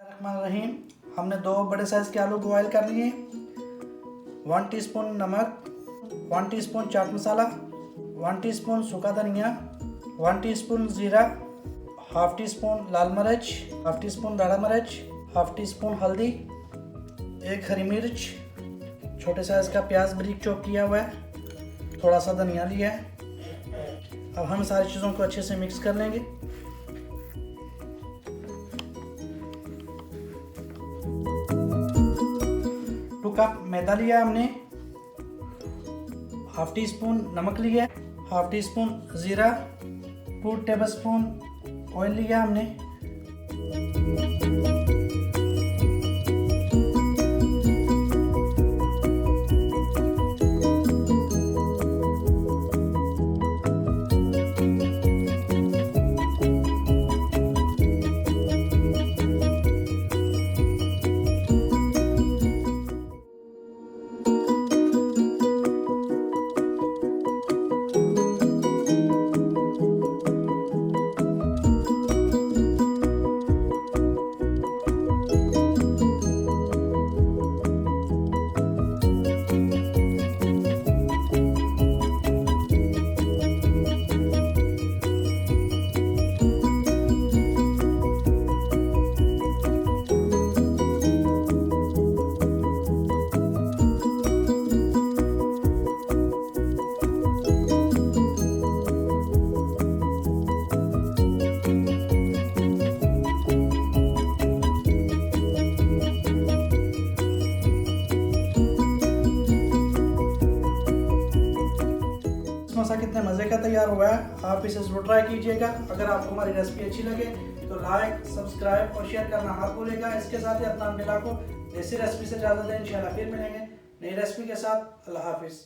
रहीम, हमने दो बड़े साइज़ के आलू बॉयल कर लिए वन टीस्पून नमक one teaspoon chaat masala one teaspoon सूखा धनिया वन टीस्पून ज़ीरा हाफ़ टी स्पून लाल मिर्च हाफ़ टी स्पून दाढ़ा मिर्च हाफ़ टी स्पून हल्दी, एक हरी मिर्च, छोटे साइज़ का प्याज ब्रिक चॉप किया हुआ है, थोड़ा सा धनिया लिया है। अब हम सारी चीज़ों को अच्छे से मिक्स कर लेंगे। कप मैदा लिया हमने। हाफ़ टी स्पून नमक लिया हाफ़ टी स्पून ज़ीरा। टू टेबल स्पून ऑयल लिया हमने। समोसा कितने मज़े का तैयार हुआ है, आप इसे ज़रूर ट्राई कीजिएगा। अगर आपको हमारी रेसिपी अच्छी लगे तो लाइक सब्सक्राइब और शेयर करना हाथ भूलेगा इसके साथ ही अपना मिला को ऐसी रेसिपी से ज़्यादा दें, इंशाल्लाह फिर मिलेंगे नई रेसिपी के साथ। अल्लाह हाफिज़।